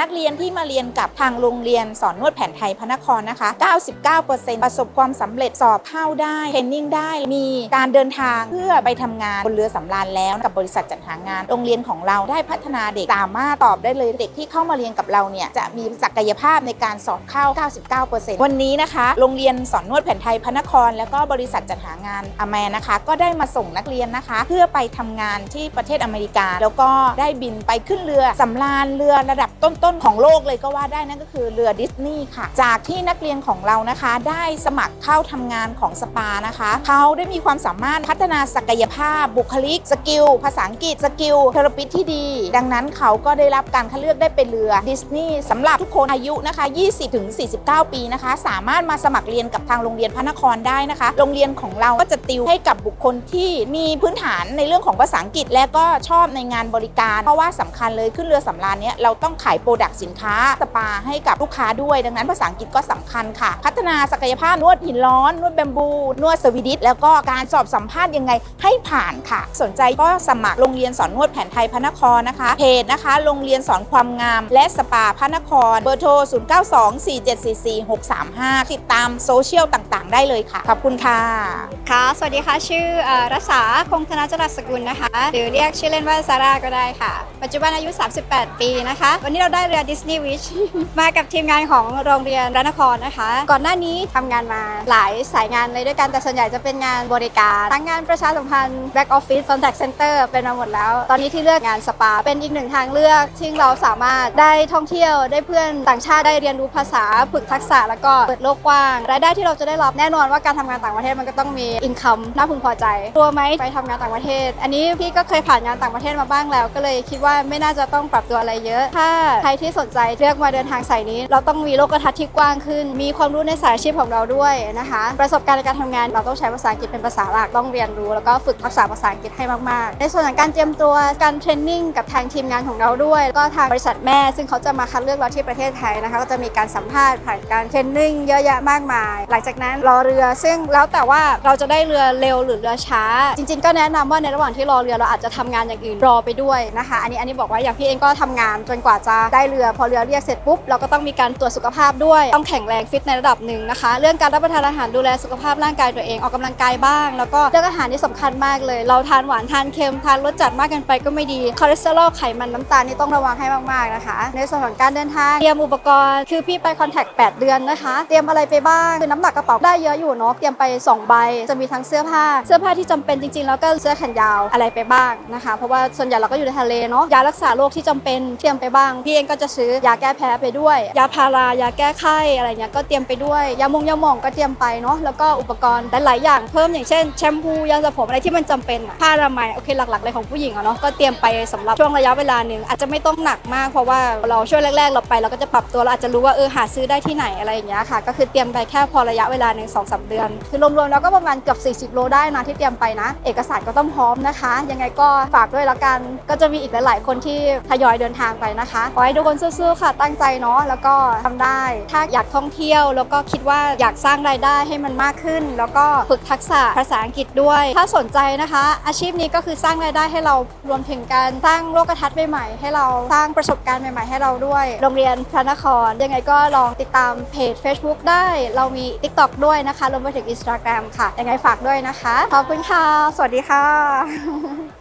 นักเรียนที่มาเรียนกับทางโรงเรียนสอนนวดแผนไทยพระนครนะคะ 99%ประสบความสำเร็จสอบเข้าได้เทรนนิ่งได้ มีการเดินทางเพื่อไปทำงานบนเรือสำราญแล้วกับบริษัทจัดหางาน โรงเรียนของเราได้พัฒนาเด็กสามารถตอบได้เลยเด็กที่เข้ามาเรียนกับเราเนี่ยจะมีศักยภาพในการสอบเข้า 99%วันนี้นะคะ โรงเรียนสอนนวดแผนไทยพระนคร แล้วก็บริษัทจัดหางานอแมนะคะ ก็ได้มาส่งนักเรียนนะคะ เพื่อไปทำงานที่ประเทศอเมริกา แล้วก็ได้บินไปขึ้นเรือสำราญเรือระดับต้นๆของโลกเลยก็ว่าได้นั่นก็คือเรือดิสนีย์ค่ะ จากที่นักเรียนของเรานะคะ ได้สมัครเข้าทำงานของสปานะคะ เขาได้มีความสามารถพัฒนาศักยภาพ บุคลิก สกิล ภาษาอังกฤษ สกิลเทอราปิสที่ดี ดังนั้นเขาก็ได้รับการคัดเลือกได้เป็นเรือดิสนีย์สำหรับทุกคนอายุนะคะ 20-49 ปีนะคะ สามารถมาสมัครเรียนกับทางโรงเรียนพระนครได้นะคะ โรงเรียนของเราก็จะติวให้กับบุคคลที่มีพื้นฐานในเรื่องของภาษาอังกฤษ และก็ชอบในงานบริการ เพราะว่าสำคัญเลยขึ้นเรือสำราญเนี้ยเราต้องขายโปรดักต์สินค้าสปาให้กับลูกค้าด้วย ดังนั้นภาษาอังกฤษก็สำคัญค่ะ พัฒนาศักยภาพนวดหินร้อน นวดแบมบู นวดสวีดิชแล้วก็การสอบสัมภาษณ์ยังไงให้ผ่านค่ะ สนใจก็สมัครโรงเรียนสอนนวดแผนไทยพระนครนะคะเพจนะคะโรงเรียนสอนความงาม และสปาพระนครเบอร์โทร 0924744635 ติดตามโซเชียลต่างๆ ได้เลยค่ะ ขอบคุณค่ะ ค่ะ สวัสดีค่ะ ชื่ออรัศาคงธนาจรัสสกุลนะคะ หรือเรียกชื่อเล่นว่าซาร่าก็ได้ค่ะ ปัจจุบันอายุ 38 ปีนะคะ วันนี้เราได้เรือดิสนีย์วิช มากับทีมงานของโรงเรียนรานครนะคะ ก่อนหน้านี้ทำงานมาหลายสายงานเลยด้วยกัน แต่ส่วนใหญ่จะเป็นงานบริการทั้งงานประชาสัมพันธ์ back office contact center เป็นมาหมดแล้ว ตอนนี้ที่เลือกงานสปา เป็นอีกหนึ่งทางเลือกที่เราสามารถได้ท่องเที่ยวได้เพื่อนต่างชาติได้เรียนรู้ภาษาฝึกทักษะแล้วก็เปิดโลกกว้างรายได้ที่เราจะได้รับแน่นอนว่าการทำงานต่างประเทศมันก็ต้องมีอินคัมน่าพึงพอใจกลัวไหมไปทำงานต่างประเทศ อันนี้พี่ก็เคยผ่านงานต่างประเทศมาบ้างแล้ว ก็เลยคิดว่าไม่น่าจะต้องปรับตัวอะไรเยอะถ้าใครที่สนใจเลือกมาเดินทางสายนี้ เราต้องมีโลกทัศน์ที่กว้างขึ้น มีความรู้ในสายอาชีพของเราด้วยนะคะ ประสบการณ์ในการทำงานเราต้องใช้ภาษาอังกฤษเป็นภาษาหลักต้องเรียนรู้ แล้วก็ฝึกทักษะภาษาอังกฤษให้มากๆ ในส่วนของการเตรียมตัวการเทรนนิ่งกับทางทีมงานของเราด้วยแล้วก็ทางบริษัทแม่ ซึ่งเขาจะมาคัดเลือกเราที่ประเทศไทยนะคะก็จะมีการสัมภาษณ์ผ่านการเทรนนิ่งเยอะแยะมากมาย หลังจากนั้นรอเรือ ซึ่งแล้วแต่ว่าเราจะได้เรือเร็วหรือเรือช้า จริง ๆ ก็แนะนำว่าในระหว่างที่รอเรือเราอาจจะทำงานอย่างอื่นรอไปด้วยนะคะ อันนี้อันนี้บอกว่าอย่างพี่เองก็ทำงานจนกว่าจะได้เรือ พอเรือเรียกเสร็จปุ๊บเราก็ต้องมีการตรวจสุขภาพด้วย ต้องแข็งแรงฟิตในระดับหนึ่งนะคะ เรื่องการรับประทานอาหารดูแลสุขภาพร่างกายตัวเองออกกำลังกายบ้าง แล้วก็เรื่องอาหารนี่สำคัญมากเลย เราทานหวานทานเค็มทานรสจัดมากเกินไปก็ไม่ดีคอเลสเตอรอลไขมันน้ำตาลนี่ต้องระวังให้มากๆนะคะ ในส่วนของการเดินทางเตรียมอุปกรณ์คือพี่ไปคอนแทค8เดือนนะคะ เตรียมอะไรไปบ้างคือน้ำหนักกระเป๋าได้เยอะอยู่เนาะเตรียมไปสองใบ จะมีทั้งเสื้อผ้า เสื้อผ้าที่จำเป็นจริงๆ แล้วก็เสื้อแขนยาวอะไรไปบ้างนะคะ เพราะว่าส่วนใหญ่เราก็อยู่ในทะเลเนาะยารักษาโรคที่จำเป็นเตรียมไปบ้างพี่เองก็จะซื้อยาแก้แพ้ไปด้วย ยาพารายาแก้ไข้อะไรเงี้ยก็เตรียมไปด้วย ยามงยาหม่องก็เตรียมไปเนาะแล้วก็อุปกรณ์หลายๆอย่างเพิ่มอย่างเช่นแชมพูยาสระผมอะไรที่มันจำเป็นผ้าอนามัยโอเคหลักๆเลยของผู้หญิงอะเนาะก็เตรียมไปสำหรับช่วงระยะเวลาหนึ่งอาจจะไม่ต้องหนักมากเพราะว่าเราช่วงแรก ๆ เราไปเราก็จะปรับตัวเราอาจจะรู้ว่าเออหาซื้อได้ที่ไหนอะไรอย่างเงี้ยค่ะ ก็คือเตรียมไปแค่พอระยะเวลาหนึ่งสองสามเดือน คือรวมๆแล้วก็ประมาณเกือบ40 โลได้นะที่เตรียมไปนะ เอกสารก็ต้องพร้อมนะคะ ยังไงก็ฝากด้วยแล้วกันก็จะมีอีกหลาย ๆ คนที่ทยอยเดินทางไปนะคะขอให้ทุกคนสู้ๆค่ะ ตั้งใจเนาะแล้วก็ทำได้ ถ้าอยากท่องเที่ยว แล้วก็คิดว่าอยากสร้างรายได้ให้มันมากขึ้น แล้วก็ฝึกทักษะภาษาอังกฤษด้วย ถ้าสนใจนะคะ อาชีพนี้ก็คือสร้างรายได้ให้เรารวมถึงการสร้างโลกทัศน์ใหม่ๆให้เราสร้างประสบการณ์ใหม่ๆให้เราด้วย โรงเรียนพระนคร ยังไงก็ลองติดตามเพจ Facebook ได้ เรามี TikTok ด้วยนะคะรวมไปถึง Instagram ค่ะยังไงฝากด้วยนะคะขอบคุณค่ะ สวัสดีค่ะ